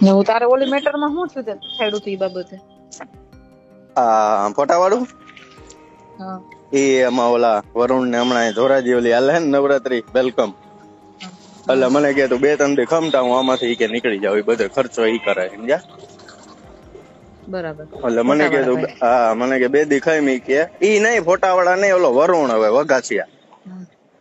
ને હું તારે ઓલી મેટરમાં શું થયું છેડું તું બાબતે? આ ફોટા વાળું હા. એ એમાં ઓલા વરુણ ને હમણાં ધોરાજી ઓલી હાલે ને નવરાત્રી વેલકમ એટલે મને કે તું બે ત્રણ દી ખમતા હું આમાંથી કે નીકળી જાવ એ બધો ખર્ચો ઈ કરે સમજ્યા? બરાબર. એટલે મને કે તું હા મને કે બે દી ખાઈ મી કે ઈ નહીં ફોટા વાળા નહીં ઓલો વરુણ હવે વગાસિયા હમ.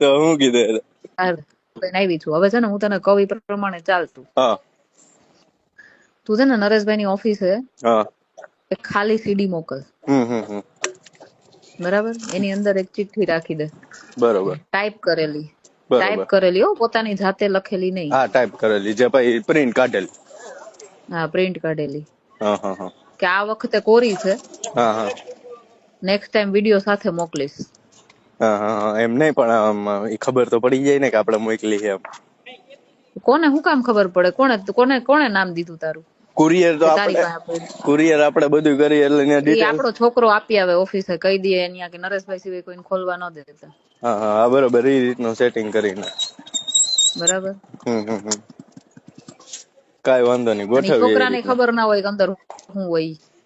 તો હું કીધું આવી છું. હવે છે ને હું તને કવિ પ્રમાણે ચાલતું. હા. તું છે ને નરેશભાઈ ની ઓફિસ હા એક ખાલી સીડી મોકલ. હમ હમ હમ. બરાબર? એની અંદર એક ચિઠ્ઠી રાખી દે. બરોબર. ટાઈપ કરેલી. ટાઈપ કરેલી હો પોતાની જાતે લખેલી નહીં. હા ટાઈપ કરેલી જે ભાઈ પ્રિન્ટ કાઢેલી. હા પ્રિન્ટ કાઢેલી. હા હા હા. કે આ વખતે કોરી છે. હા હા. નેક્સ્ટ ટાઈમ વીડિયો સાથે મોકલીશ. એમ નહીં પણ એ ખબર તો પડી જાય ને કે આપણે મોકલી છે કોને શું કામ ખબર પડે? કોને કોને કોને નામ દીધું તારું? કુરિયર તો આપણે કુરિયર આપણે બધું કરીએ એટલે ને ડિટેલ આપણો છોકરો આપી આવે ઓફિસે કહી દે અહીંયા કે નરેશભાઈ સિવાય કોઈને ખોલવા ન દેતા હા હા હા, બરોબર એ રીતનું સેટિંગ કરીને. બરાબર. હમ હમ કાંઈ વાંધો નહીં ગોઠવીએ છોકરાને ખબર ના હોય કે અંદર શું હોય.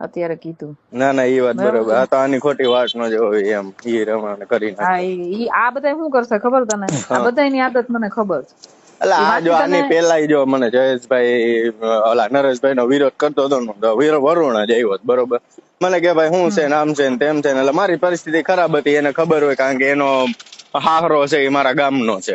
અત્યારે કીધું. ના ના એ વાત બરોબર. આ તો આની ખોટી વાત ન જોવી એમ ઈ રમણ કરી હા ઈ આ બધા શું કરશે ખબર તને? આ બધાની આદત મને ખબર છે. એટલે આ જો આની પેલા જો મને જયેશભાઈ ઓલા નરેશભાઈ નો વિરોધ કરતો હતો ને તો વીર વરુણ જ આવ્યો બરોબર? મને કે ભાઈ શું છે ને આમ છે ને તેમ છે ને એટલે મારી પરિસ્થિતિ ખરાબ હતી એને ખબર હોય કારણ કે એનો હાહરો છે એ મારા ગામનો છે.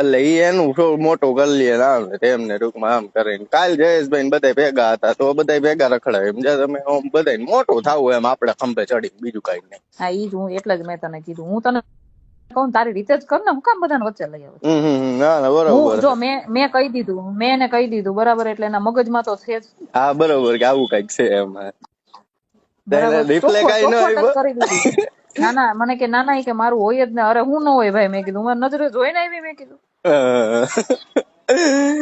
એટલે એનું શું મોટું કરી લઈએ આમ ને ટૂંકમાં આમ કરીને. કાલ જયેશભાઈ ને બધા ભેગા હતા તો બધા ભેગા રખડાય. એમ તમે બધા મોટું થવું એમ આપડે ખંભે ચડી બીજું કઈ નહીં. હા ઈ જ હું એટલે જ મેં તને કીધું. હું તને કહું તારી રીતે જ કર ને હું કામ બધાને વચ્ચે લઈ આવું હું જો મેં મેં કહી દીધું મેં એને કહી દીધું બરાબર એટલે એના મગજમાં તો છે જ. હા બરોબર કે આવું કંઈક છે એમ. રિપ્લે કઈ ન. ના ના મને કે ના ના કે મારું હોય જ ને. અરે હું ન હોય ભાઈ મેં કીધું. મારી નજરે જોઈને આવી મેં કીધું.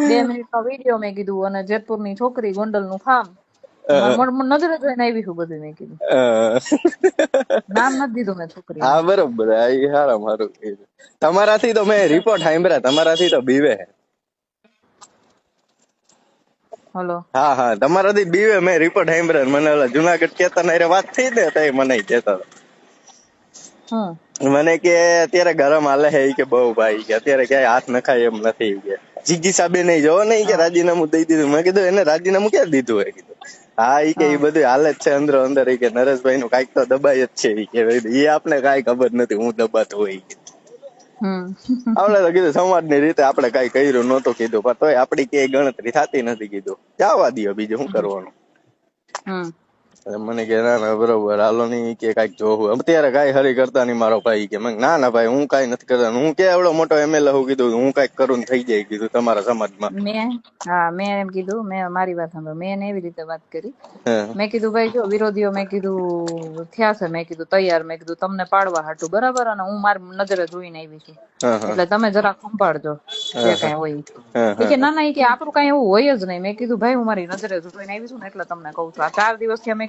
બે મિનિટ નો વીડિયો મેં કીધું અને જેતપુરની છોકરી ગોંડલનું ફાર્મ નજરે જોઈને આવી છું બધું મેં કીધું. નામ નથી દીધું મેં છોકરી હા બરોબર. એ હારા મારું તમારાથી તો મેં રિપોર્ટ સાંભળ્યા તમારાથી તો બીવે. હલો. હા હા. તમારાથી બીવે મેં રિપોર્ટ સાંભળ્યા મને ઓલા જુનાગઢ કેતા હારે વાત થઈ ને તઈ મને કેતા હતા. મને કે અત્યારે ગરમ હાલે છે કે બહુ ભાઈ કે અત્યારે ક્યાંય હાથ નખાય એમ નથી કે. જીગી સાબે નહીં જોવો ને કે રાજીનામું દઈ દીધું. મેં કીધું એને રાજીનામું ક્યાં દીધું હે કીધું. હા ઈ કે ઈ બધું હાલે જ છે અંદર અંદર. કે નરેશભાઈ નું કંઈક તો દબાય જ છે ઈ કે. ઈ આપને કાંઈ ખબર નથી હું દબાતો હોય. આપણે તો કીધું સમાજની રીતે આપણે કઈ કર્યું નતું કીધું પણ તોય આપડી ક્યાંય ગણતરી થતી નથી કીધું. જવા દ્યો બીજું શું કરવાનું? મને કે ના ના બરોબર હાલો નહીં કે કંઈક જોવું. અત્યારે કઈ હરી કરતા નહીં મારો ભાઈ કે ના ના ભાઈ હું કઈ નથી કરતા. હું કે એવડો મોટો એમએલએ હું કીધું હું કંઈક કરું થઈ જાય કીધું તમારા સમાજમાં. મેં હા મેં એમ કીધું મેં મારી વાત સાંભળો મેં એવી રીતે વાત કરી. મેં કીધું ભાઈ જો વિરોધીઓ મેં કીધું થયા છે મેં કીધું તૈયાર મેં કીધું તમને પાડવા હાટું બરાબર? અને હું મારી નજરે જોઈને આવી છું. એટલે તમે જરા ખંભાળજો જે કઈ હોય કે ના ના કે આપણું કઈ એવું હોય જ નહીં. મેં કીધું ભાઈ હું મારી નજરે જોઈને આવી છું ને એટલે તમને કહું છું. આ ચાર દિવસથી મેં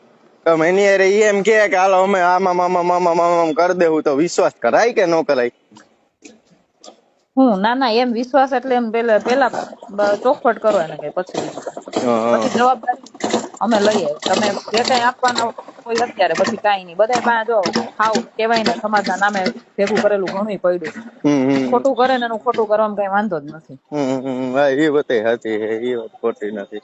તમે એની હારે એમ કે હાલ અમે આમાં મામા મામા મામા કરી દેવું. તો વિશ્વાસ કરાય કે ન કરાય? હું? ના ના એમ વિશ્વાસ એટલે એમ પેલા પેલા ચોખવટ કરો એને કઈ પછી પછી જવાબદારી અમે લઈએ. તમે જે કઈ આપવાના કોઈ અત્યારે પછી કાઈ નહીં. બધા પાસે જો હાવ કેવાય ને સમાજના નામે ભેગું કરેલું ઘણું પડ્યું. ખોટું કરે ને એનું ખોટું કરવામાં કઈ વાંધો જ નથી. એ વાત સાચી એ વાત ખોટી નથી.